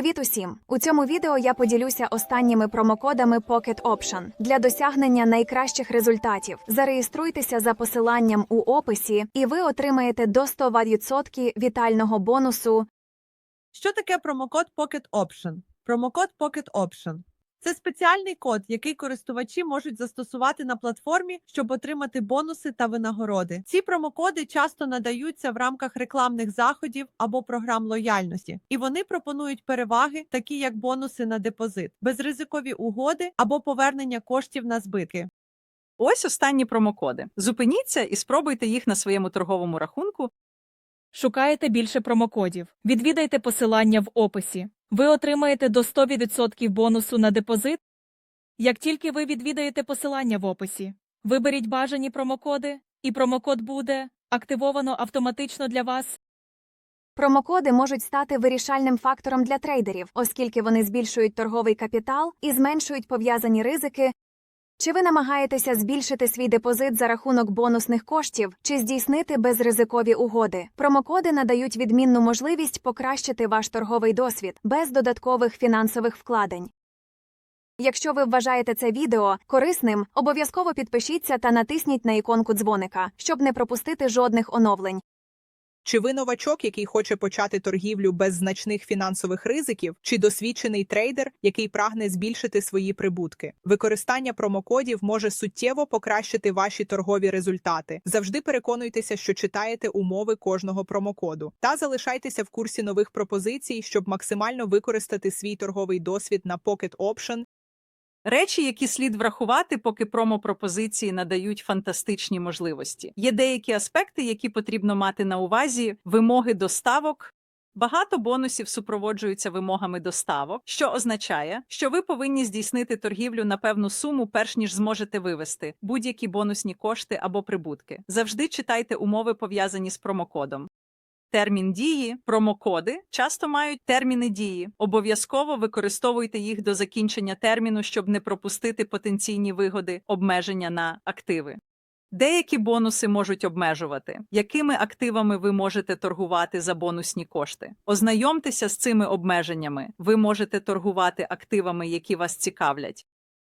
Привіт усім! У цьому відео я поділюся останніми промокодами Pocket Option для досягнення найкращих результатів. Зареєструйтеся за посиланням у описі, і ви отримаєте до 100% вітального бонусу. Що таке промокод Pocket Option? Промокод Pocket Option – це спеціальний код, який користувачі можуть застосувати на платформі, щоб отримати бонуси та винагороди. Ці промокоди часто надаються в рамках рекламних заходів або програм лояльності, і вони пропонують переваги, такі як бонуси на депозит, безризикові угоди або повернення коштів на збитки. Ось останні промокоди. Зупиніться і спробуйте їх на своєму торговому рахунку. Шукаєте більше промокодів. Відвідайте посилання в описі. Ви отримаєте до 100% бонусу на депозит. Як тільки ви відвідаєте посилання в описі, виберіть бажані промокоди, і промокод буде активовано автоматично для вас. Промокоди можуть стати вирішальним фактором для трейдерів, оскільки вони збільшують торговий капітал і зменшують пов'язані ризики. Чи ви намагаєтеся збільшити свій депозит за рахунок бонусних коштів чи здійснити безризикові угоди? Промокоди надають відмінну можливість покращити ваш торговий досвід без додаткових фінансових вкладень. Якщо ви вважаєте це відео корисним, обов'язково підпишіться та натисніть на іконку дзвоника, щоб не пропустити жодних оновлень. Чи ви новачок, який хоче почати торгівлю без значних фінансових ризиків, чи досвідчений трейдер, який прагне збільшити свої прибутки? Використання промокодів може суттєво покращити ваші торгові результати. Завжди переконуйтеся, що читаєте умови кожного промокоду, та залишайтеся в курсі нових пропозицій, щоб максимально використати свій торговий досвід на Pocket Option Речі, які слід врахувати, поки промопропозиції надають фантастичні можливості. Є деякі аспекти, які потрібно мати на увазі: вимоги доставок. Багато бонусів супроводжуються вимогами доставок, що означає, що ви повинні здійснити торгівлю на певну суму, перш ніж зможете вивести будь-які бонусні кошти або прибутки. Завжди читайте умови, пов'язані з промокодом. Термін дії, промокоди часто мають терміни дії. Обов'язково використовуйте їх до закінчення терміну, щоб не пропустити потенційні вигоди, обмеження на активи. Деякі бонуси можуть обмежувати, якими активами ви можете торгувати за бонусні кошти. Ознайомтеся з цими обмеженнями. Ви можете торгувати активами, які вас цікавлять.